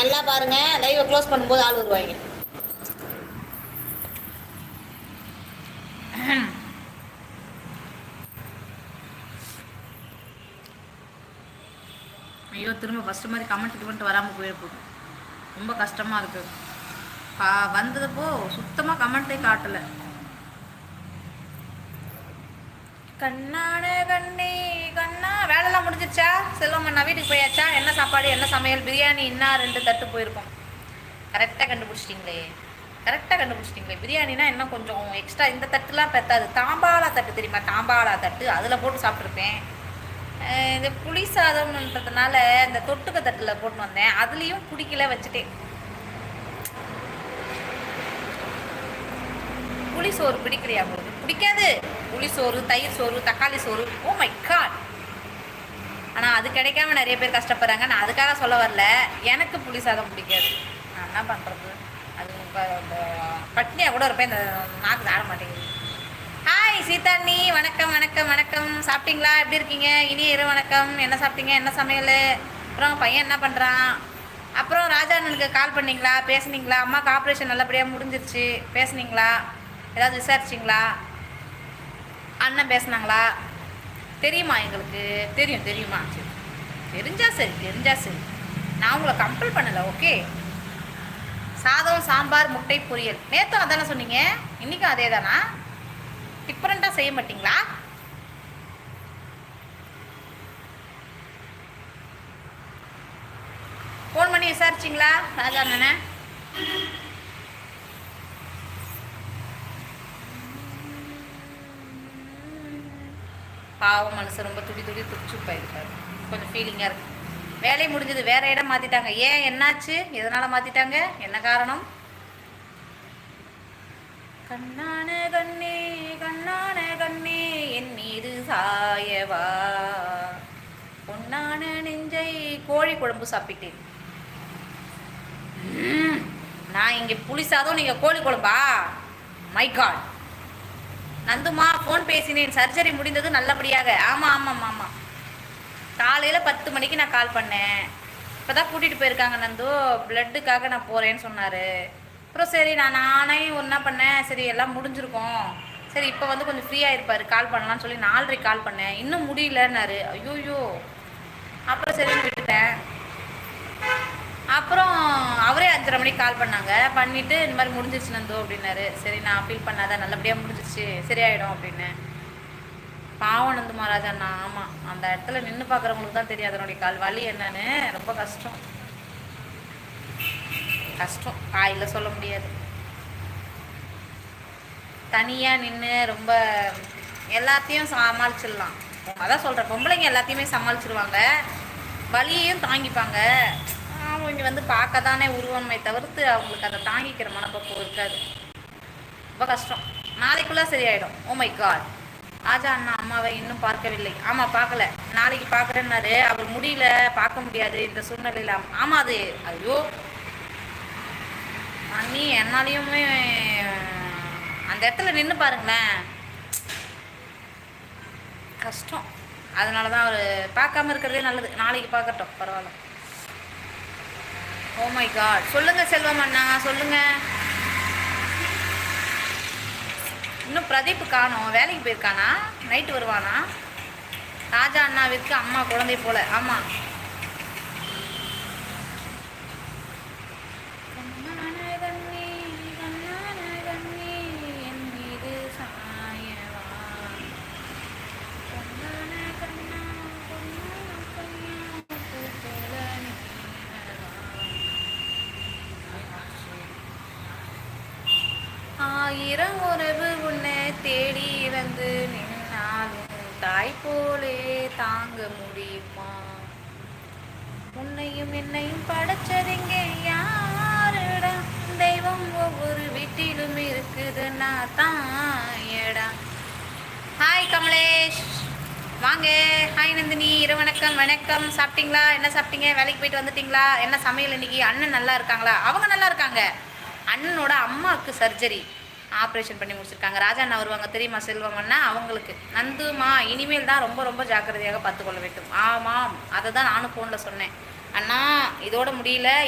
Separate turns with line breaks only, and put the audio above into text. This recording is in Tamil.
நல்லா பாருங்க. லைவை க்ளோஸ் பண்ணும்போது ஆள் வருவாங்க. ஐயோ திரும்ப ஃபஸ்ட்டு மாதிரி கமெண்ட் கிமெண்ட் வராமல் போயிட ரொம்ப கஷ்டமாக இருக்குது பா. வந்ததப்போ சுத்தமாக கமெண்ட்டே காட்டலை. கண்ணான கண்ணே கண்ணா வேலைலாம் முடிஞ்சிருச்சா? செல்வமண்ணா வீட்டுக்கு போயாச்சா? என்ன சாப்பாடு என்ன சமையல்? பிரியாணி இன்னும் ரெண்டு தட்டு போயிருக்கோம். கரெக்டாக கண்டுபிடிச்சிட்டிங்களே. கரெக்டாக கண்டுபிடிச்சிட்டிங்களே. பிரியாணினா இன்னும் கொஞ்சம் எக்ஸ்ட்ரா இந்த தட்டுலாம் பெத்தாது. தாம்பாளா தட்டு தெரியுமா? தாம்பாலா தட்டு. அதில் போட்டு சாப்பிட்ருப்பேன் இந்த புளி சாதம்ன்றதுனால இந்த தொட்டுக்க தட்டில் போட்டு வந்தேன். அதுலேயும் பிடிக்கல வச்சுட்டேன். புளி சோறு பிடிக்கலையா உங்களுக்கு பிடிக்காது. புளி சோறு தயிர் சோறு தக்காளி சோறு. ஓ மை காட் ஆனால் அது கிடைக்காம நிறைய பேர் கஷ்டப்படுறாங்க. நான் அதுக்காக சொல்ல வரல. எனக்கு புளி சாதம் பிடிக்காது. நான் என்ன பண்ணுறது அது பட்னியாக கூட இருப்பேன் இந்த நாக்கு தாட மாட்டேங்குது. ஹாய் சீதாண்ணி. வணக்கம் வணக்கம் வணக்கம். சாப்பிட்டீங்களா? எப்படி இருக்கீங்க? இனி இரு வணக்கம். என்ன சாப்பிட்டீங்க? என்ன சமையல்? அப்புறம் பையன் என்ன பண்ணுறான் அப்புறம் ராஜா அண்ணனுக்கு கால் பண்ணிங்களா? பேசுனீங்களா? அம்மாவுக்கு ஆப்ரேஷன் நல்லபடியாக முடிஞ்சிருச்சு. பேசுனீங்களா? ஏதாவது விசாரிச்சிங்களா? அண்ணன் பேசுனாங்களா? தெரியுமா எங்களுக்கு? தெரியும் தெரியுமா? சரி தெரிஞ்சா சரி தெரிஞ்சா சரி. நான் உங்களை கம்பல் பண்ணலை ஓகே சாதம் சாம்பார் முட்டை பொரியல். நேற்றும் அதானே சொன்னீங்க? இன்றைக்கும் அதே தானா டிஃப்ரெண்ட்டாக செய்ய மாட்டீங்களா? ஃபோன் பண்ணி விசாரிச்சிங்களா? ராஜா அண்ணனை? பாவம் மனசு ரொம்ப துடி துடி துடிச்சு போயிருக்காரு. கொஞ்சம் ஃபீலிங்காக இருக்கு. வேலை முடிஞ்சது வேற இடம் மாற்றிட்டாங்க ஏன் என்னாச்சு? எதனால் மாற்றிட்டாங்க என்ன காரணம்? கண்ணான கண்ணே கண்ணான கண்ணே என் மீது சாயவா? பொன்னான நெஞ்சை கோழி குழம்பு சாப்பிட்டேன். நான் இங்கே புளி சாதம் நீங்கள் கோழி குழம்பா? மை காட் நந்துமா ஃபோன் பேசினேன். சர்ஜரி முடிந்தது நல்லபடியாக. ஆமாம் ஆமாம் ஆமாம் காலையில் பத்து மணிக்கு நான் கால் பண்ணேன். இப்போ தான் கூட்டிகிட்டு போயிருக்காங்க நந்து. பிளட்டுக்காக நான் போகிறேன்னு சொன்னார். அப்புறம் சரி நான் நானே ஒன்றா பண்ணேன்? சரி எல்லாம் முடிஞ்சிருக்கோம். சரி இப்போ வந்து கொஞ்சம் ஃப்ரீயாக இருப்பார் கால் பண்ணலாம்னு சொல்லி நாலரை கால் பண்ணேன். இன்னும் முடியலன்னாரு. ஐயோயோ. அப்புறம் சரின்னு விட்டுட்டேன். அப்புறம் அவரே அஞ்சரை மணிக்கு கால் பண்ணாங்க. பண்ணிவிட்டு இந்த மாதிரி முடிஞ்சிருச்சு நந்து அப்படின்னாரு. சரி நான் ஃபீல் பண்ணாத? நல்லபடியாக முடிஞ்சிருச்சு. சரியாயிடும் அப்படின்னு. பாவம் நந்து மகாராஜா ஆமாம் அந்த இடத்துல நின்று பார்க்குறவங்களுக்கு தான் தெரியும் அதனுடைய கால் வலி என்னன்னு. ரொம்ப கஷ்டம். கஷ்டம். காயில் சொல்ல முடியாது. தனியாக நின்று ரொம்ப எல்லாத்தையும் சமாளிச்சிடலாம். அதான் சொல்கிறேன் பொம்பளைங்க எல்லாத்தையுமே சமாளிச்சிருவாங்க. வலியையும் தாங்கிப்பாங்க. அவங்க வந்து பார்க்க தானே உருவமே தவிர்த்து அவங்களுக்கு அதை தாங்கிக்கிற மனப்பக்குவம் இருக்காது. ரொம்ப கஷ்டம். நாளைக்குள்ளே சரியாயிடும். ஓ மை காட் ராஜா அண்ணா அம்மாவை இன்னும் பார்க்கவில்லை. ஆமாம் பார்க்கல. நாளைக்கு பார்க்குறேன்னாரு. அவர் முடியல. பார்க்க முடியாது. இந்த சூழ்நிலையில் ஆமாம் அது ஐயோ. அண்ணி என்னாலையுமே அந்த இடத்துல நின்று பாருங்களேன். கஷ்டம். அதனால தான் அவர் பார்க்காம இருக்கிறதே நல்லது. நாளைக்கு பார்க்கட்டும். பரவாயில்ல. ஓ மை காட் சொல்லுங்க செல்வம் அண்ணா சொல்லுங்க. இன்னும் பிரதீப் காணும். வேலைக்கு போயிருக்கானா? நைட்டு வருவானா? ராஜா அண்ணாவிற்கு அம்மா குழந்தை போல. ஆமாம் ஆயிரம் உறவு உன்னை தேடி வந்து நின்னாலும் தாய் போலே தாங்க முடியுமா? உன்னையும் என்னையும் படைச்சதுங்க? யாருடா? தெய்வம் ஒவ்வொரு வீட்டிலும் இருக்குதுன்னா தாயடா. ஹாய் கமலேஷ். வாங்க. ஹாய் நந்தினி. இரு வணக்கம். வணக்கம். சாப்பிட்டீங்களா? என்ன சாப்பிட்டீங்க? வேலைக்கு போயிட்டு வந்துட்டீங்களா? என்ன சமையல் இன்னைக்கு? அண்ணன் நல்லா இருக்காங்களா? அவங்க நல்லா இருக்காங்க. அண்ணனோட அம்மாவுக்கு சர்ஜரி ஆப்ரேஷன் பண்ணி முடிச்சிருக்காங்க. ராஜா அண்ணா வருவாங்க தெரியுமா செல்வமன்னா அவங்களுக்கு. நந்துமா இனிமேல் தான் ரொம்ப ரொம்ப ஜாக்கிரதையாக பார்த்துக்கொள்ள வேண்டும். ஆமாம். அதை தான் நானும் ஃபோனில் சொன்னேன். அண்ணா இதோட முடியல.